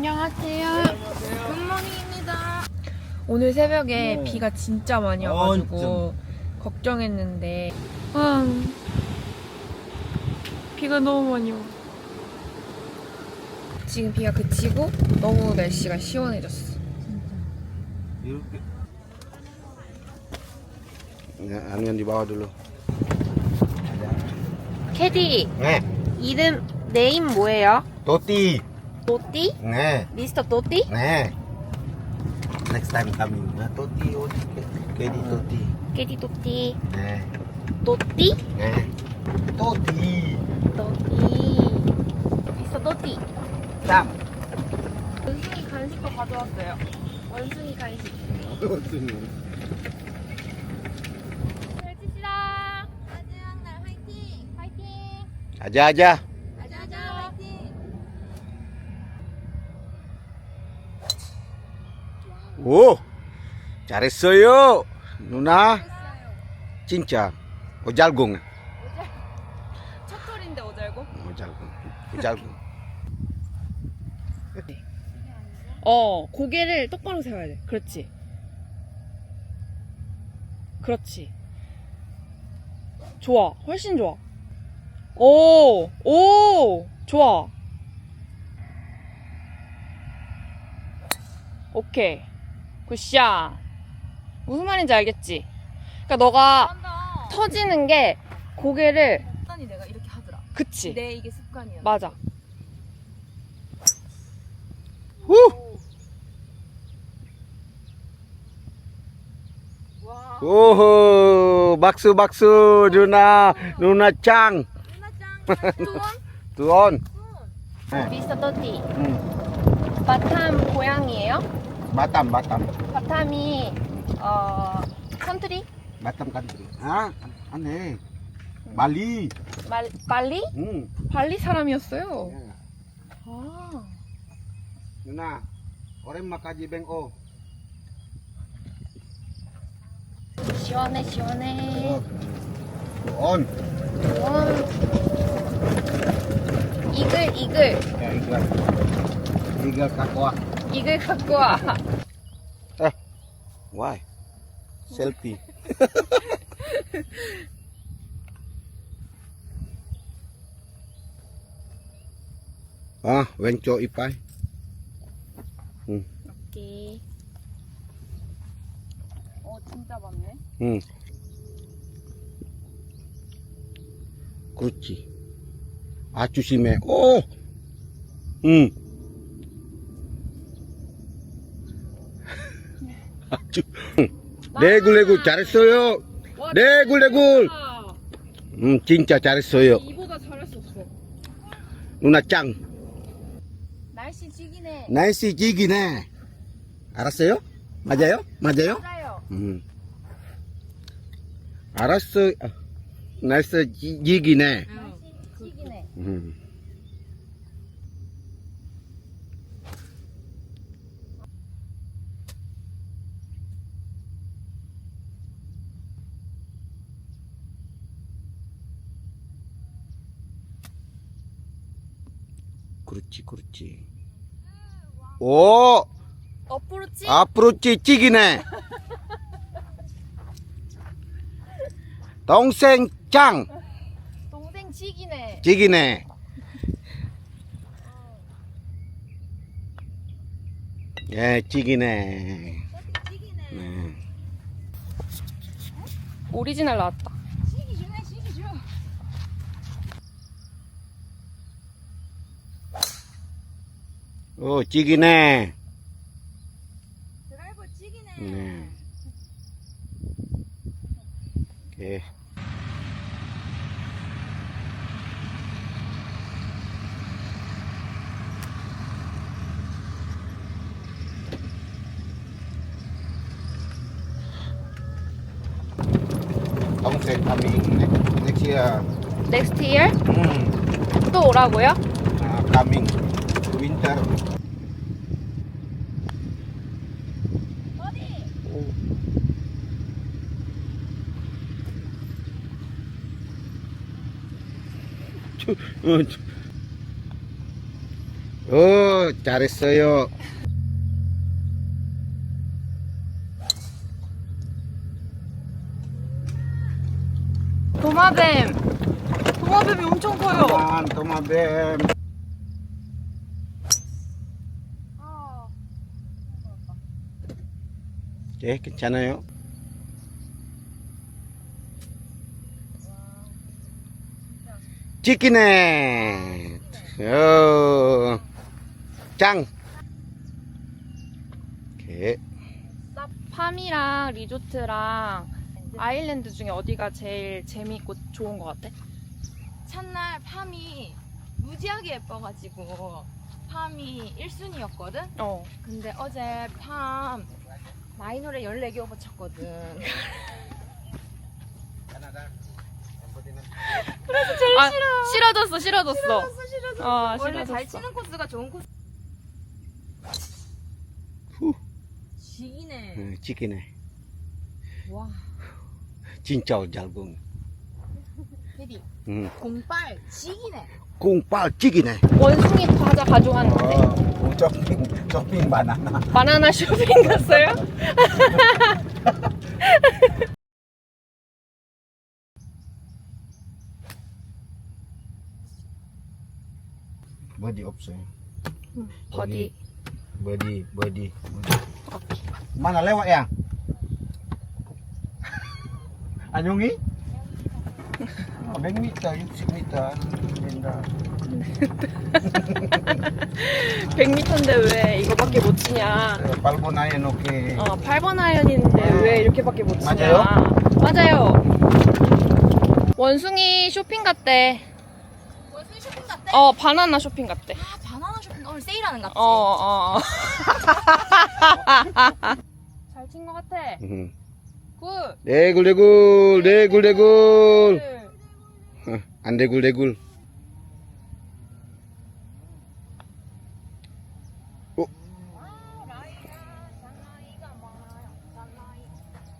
안녕하세요. 굿모닝입니다. 오늘 새벽에 네. 비가 진짜 많이 와가지고 걱정했는데 아, 비가 너무 많이 와. 지금 비가 그치고 너무 날씨가 시원해졌어. 이렇게. Yang di bawah dulu. 캐디 Nge, 이름 네임 뭐예요? Toti. 또띠? Nge, 미스터 또띠? nge. Next time coming. Nah, Toti, oh, Kedi Toti. 캐디 또띠 Nge, 또띠? nge. Toti. 또띠 미스터 또띠 Sam. 원숭이 간식 거 가져왔어요. 원숭이 간식. 펼치시다. 마지막 날 화이팅. 화이팅. Aja. 아자 아자 화이팅. 오, 잘했어요. 누나. 진짜. 오잘공. 첫 털인데 어잘고? 오잘공. 오잘공. 어, 고개를 똑바로 세워야 돼. 그렇지. 그렇지. 좋아. 훨씬 좋아. 오, 오, 좋아. 오케이. 굿샷. 무슨 말인지 알겠지? 그러니까 너가 터지는 게 고개를 습관이 내가 이렇게 하더라. 그치. 내 이게 습관이야. 맞아. 후. 와. 오호, 박수 박수 누나 누나 짱. 뚜원? tuon. 미스터 더티. Hmm. 바탐 고향이에요? Batam, Batam. 바탐이 어 컨트리? Batam country. Ah, aneh. Bali. 말 발리? Hmm. 발리 사람이었어요. Ya. 아. Orang makaji bengko. 시원해 시원해. On. 와. 이글 이글 Ya, ikan. Tiga kakwa. 이글 갖고 와. Why? Selfie. ah, wenco ipai. 오케이. 어 진짜 많네. Hmm. 그렇지. 아주 심해. 오! 응. 아주. 레굴레굴 잘했어요. 레굴레굴. 응, 진짜 잘했어요. 이보다 잘했었어. 누나 짱. 날씨 지기네. 날씨 지기네. 알았어요? 맞아요? 맞아요? 맞아요. 음. 알았어. 아, 날씨 지- 지기네. 날씨 지기네. 음. 그렇지, 그렇지. 오, 어프로치? 앞으로치 찌기네. 동생 짱 동생 지기네. 찌기네. 예, 찌기네. 네. 오리지널 나왔다. 시기 주네, 시기 주. 오, 찌기네. 드라이버 찌기네. 네. 오케이. 동생 coming next, next year. 넥스트 이어? 음, 또 오라고요? uh, coming winter. 어디? 어, 저- 오, 잘했어요. 도마뱀. 도마뱀이 엄청 커요. 만 도마뱀. 예, 괜찮아요. 치킨에 어, 짱. 오케이. 팜이랑 리조트랑 아일랜드 중에 어디가 제일 재밌고 좋은 것 같아? 첫날 팜이 무지하게 예뻐가지고 팜이 1순위였거든? 어. 근데 어제 팜 마이너에 14개 오버 쳤거든. 아, 싫어졌어, 싫어졌어. 아, 원래 잘 싫어졌어. 치는 코스가 좋은 코스. 후. 지기네. 어, 치킨에 와. 진짜 잘 군. 테디. 응. 공빨 지기네. 공빨 찌기네. 원숭이 과자 가져갔는데. 어, 쇼핑, 쇼핑 바나나. 바나나 쇼핑 갔어요? 버디 없어요. 버디. Body, body, body. Mana lewat yang? Anyungi? Oh, 100 meter, 60 meter. Benda. 100m인데 왜 이거밖에 못 치냐. Eh, Palbonayan okey. 어, 8번 아이언인데 왜 이렇게밖에 못 치냐. 맞아요? 맞아요. 원숭이 쇼핑 갔대. 갔대? 어, 바나나 쇼핑 갔대. 아, 바나나 쇼핑 오늘 세일하는 같지? 어, 어. 잘 친 것 같아. Hmm. 굿. Huh, Andegul, degul. Oh,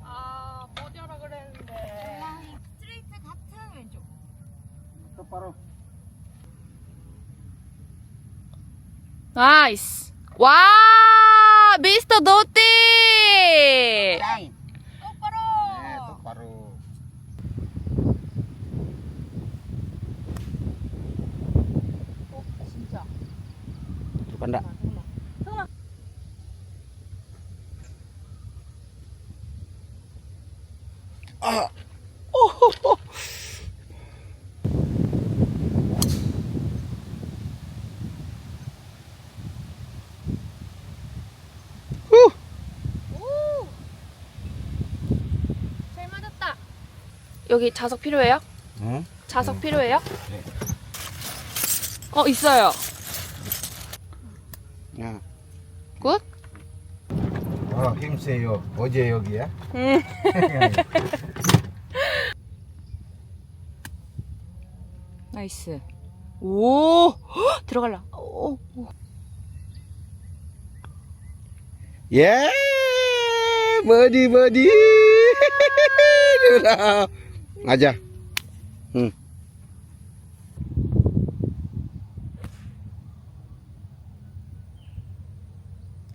아, 버디하라 그랬는데. 스트레이트 같은 왼쪽. baru. 나이스. 와, 미스터 도띠! 똑바로. Eh, tu baru. 어, 진짜. Tu panda. Ah. Oh. Huh. 오! 잘 맞았다. 여기 자석 필요해요? Hmm? 자석 필요해요? 네. 어, 있어요. Ya. 굿? Oh, himseyo. Oje yogi ya. 응. 나이스. 오! 헉, 들어갈라. 오, 오. Yeah, body body. Dah. Aja. Hmm.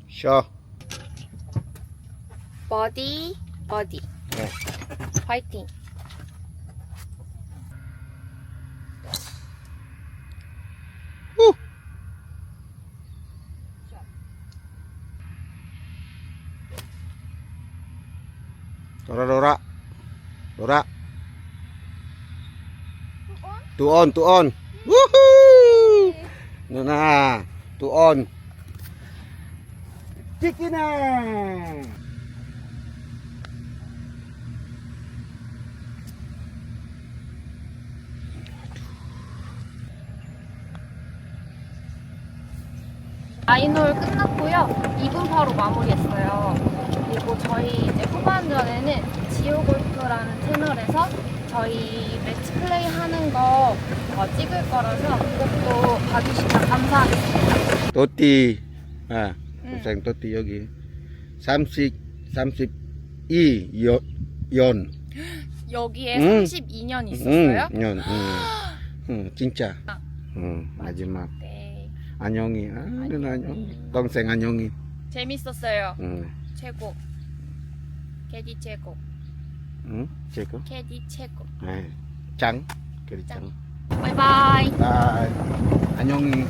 Show. 버디, 버디. 네. 파이팅. Uh. Dora Dora. Dora. Tu on, tu on. Woohoo! Nah, tu on. Chicken. 아이놀 끝났고요. 2분파로 마무리했어요. 그리고 저희 이제 후반전에는 지오골프라는 채널에서 저희 매치 플레이 하는 거 어, 찍을 거라서 그것도 봐주시면 감사하겠습니다. Hmm. sayang Toti yogi. Samsik, samsik i yo, yon. 여기에 음. 32년 있었어요? 응, 연, 응. 응, 진짜. 아. 응, 마지막. 네. 안녕히. 아, 누나 안녕히. 동생 안녕히. 재밌었어요. 응. 최고. 캐디 최고. 응? 제거? 캐디 최고. 네. 짱. 그래 짱. 바이바이. 바이. 안녕히.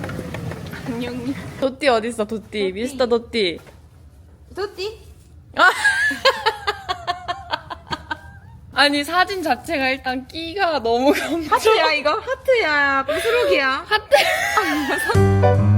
안녕. 도띠 어딨어, 도띠. 미스터 도띠. 도띠? 아니, 사진 자체가 일단 끼가 너무 강조. 하트야 이거 하트야 부스러기야 하트.